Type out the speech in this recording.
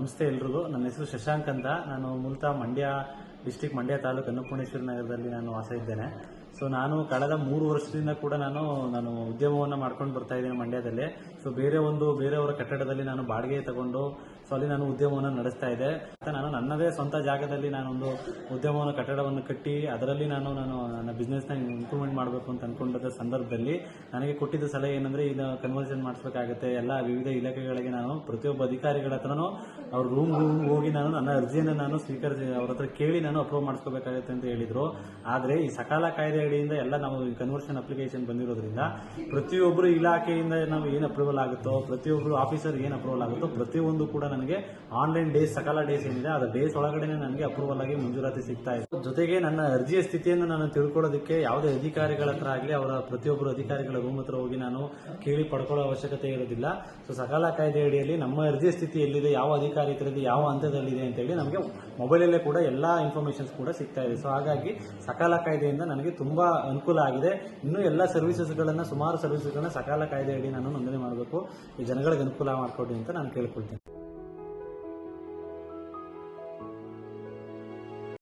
ನಮಸ್ತೆ ಎಲ್ರಿಗೂ. ನನ್ನ ಹೆಸರು ಶಶಾಂಕ್ ಅಂತ. ನಾನು ಮೂಲತಃ ಮಂಡ್ಯ ಡಿಸ್ಟಿಕ್ ಮಂಡ್ಯ ತಾಲೂಕು ಅನ್ನಪೂರ್ಣೇಶ್ವರ ನಗರದಲ್ಲಿ ನಾನು ವಾಸ ಇದ್ದೇನೆ. ಸೊ ನಾನು ಕಳೆದ ಮೂರು ವರ್ಷದಿಂದ ಕೂಡ ನಾನು ನಾನು ಉದ್ಯಮವನ್ನು ಮಾಡ್ಕೊಂಡು ಬರ್ತಾ ಇದ್ದೇನೆ ಮಂಡ್ಯದಲ್ಲಿ. ಸೊ ಬೇರೆ ಒಂದು, ಬೇರೆಯವರ ಕಟ್ಟಡದಲ್ಲಿ ನಾನು ಬಾಡಿಗೆ ತಗೊಂಡು ಸೊ ಅಲ್ಲಿ ನಾನು ಉದ್ಯಮವನ್ನು ನಡೆಸ್ತಾ ಇದ್ದೆ. ನಾನು ನನ್ನದೇ ಸ್ವಂತ ಜಾಗದಲ್ಲಿ ನಾನೊಂದು ಉದ್ಯಮವನ್ನು, ಕಟ್ಟಡವನ್ನು ಕಟ್ಟಿ, ಅದರಲ್ಲಿ ನಾನು ನಾನು, ನನ್ನ ಬಿಸ್ನೆಸ್ನ ಇಂಪ್ರೂವ್ಮೆಂಟ್ ಮಾಡಬೇಕು ಅಂತ ಅನ್ಕೊಂಡದ ಸಂದರ್ಭದಲ್ಲಿ ನನಗೆ ಕೊಟ್ಟಿದ್ದ ಸಲಹೆ ಏನಂದ್ರೆ, ಈಗ ಕನ್ವರ್ಷನ್ ಮಾಡಿಸ್ಬೇಕಾಗುತ್ತೆ. ಎಲ್ಲ ವಿವಿಧ ಇಲಾಖೆಗಳಿಗೆ ನಾನು, ಪ್ರತಿಯೊಬ್ಬ ಅಧಿಕಾರಿಗಳ ಹತ್ರನೂ ಅವ್ರ ರೂಮ್ ಹೋಗಿ ನಾನು ನನ್ನ ಅರ್ಜಿಯನ್ನು ನಾನು ಸ್ವೀಕರಿಸಿ, ಅವ್ರ ಹತ್ರ ಕೇಳಿ ನಾನು ಅಪ್ರೂವ್ ಮಾಡಿಸ್ಕೋಬೇಕಾಗುತ್ತೆ ಅಂತ ಹೇಳಿದ್ರು. ಆದರೆ ಈ ಸಕಾಲ ಕಾಯ್ದೆ ಅಡಿಯಿಂದ ಎಲ್ಲ ನಾವು ಕನ್ವರ್ಷನ್ ಅಪ್ಲಿಕೇಶನ್ ಬಂದಿರೋದ್ರಿಂದ ಪ್ರತಿಯೊಬ್ಬರು ಇಲಾಖೆಯಿಂದ ನಾವು ಏನು ಅಪ್ರೂವಲ್ ಆಗುತ್ತೋ ಪ್ರತಿಯೊಬ್ಬರು ಆಫೀಸರ್ ಏನು ಅಪ್ರೂವಲ್ ಆಗುತ್ತೋ, ಪ್ರತಿಯೊಂದು ಕೂಡ ನನಗೆ ಆನ್ಲೈನ್ ಡೇಸ್ ಸಕಾಲ ಡೇಸ್ ಏನಿದೆ ಅದರ ಡೇಸ್ ಒಳಗಡೆ ನನಗೆ ಅಪ್ರೂವಲ್ ಆಗಿ ಮಂಜೂರಾತಿ ಸಿಗ್ತಾ ಇದೆ. ಜೊತೆಗೆ ನನ್ನ ಅರ್ಜಿಯ ಸ್ಥಿತಿಯನ್ನು ನಾನು ತಿಳ್ಕೊಳ್ಳೋದಕ್ಕೆ ಯಾವುದೇ ಅಧಿಕಾರಿಗಳ ಹತ್ರ ಆಗಲಿ, ಅವರ ಪ್ರತಿಯೊಬ್ಬರು ಅಧಿಕಾರಿಗಳ ರೂಮ್ ಹತ್ರ ಹೋಗಿ ನಾನು ಕೇಳಿ ಪಡ್ಕೊಳ್ಳೋ ಅವಶ್ಯಕತೆ ಇರೋದಿಲ್ಲ. ಸೊ ಸಕಾಲ ಕಾಯ್ದೆ ಅಡಿಯಲ್ಲಿ ನಮ್ಮ ಅರ್ಜಿಯ ಸ್ಥಿತಿ ಎಲ್ಲಿದೆ, ಯಾವ ಅಧಿಕಾರಿ ಯಾವ ಹಂತದಲ್ಲಿದೆ ಅಂತ ಹೇಳಿ ನಮಗೆ ಮೊಬೈಲಲ್ಲೇ ಕೂಡ ಎಲ್ಲ ಇನ್ಫಾರ್ಮೇಶನ್ಸ್ ಕೂಡ ಸಿಗ್ತಾ ಇದೆ. ಸೊ ಹಾಗಾಗಿ ಸಕಾಲ ಕಾಯ್ದೆಯಿಂದ ನನಗೆ ತುಂಬಾ ಅನುಕೂಲ ಆಗಿದೆ. ಇನ್ನೂ ಎಲ್ಲ ಸರ್ವಿಸಸ್ಗಳನ್ನ ಸುಮಾರು ಸರ್ವಿಸಸ್ಗಳನ್ನ ಸಕಾಲ ಕಾಯ್ದೆ ಅಡಿ ನಾನು ನೋಂದಣಿ ಮಾಡಬೇಕು. ಈ ಜನಗಳಿಗೆ ಅನುಕೂಲ ಮಾಡಿಕೊಡಿ ಅಂತ ನಾನು ಕೇಳ್ಕೊಳ್ತೀನಿ.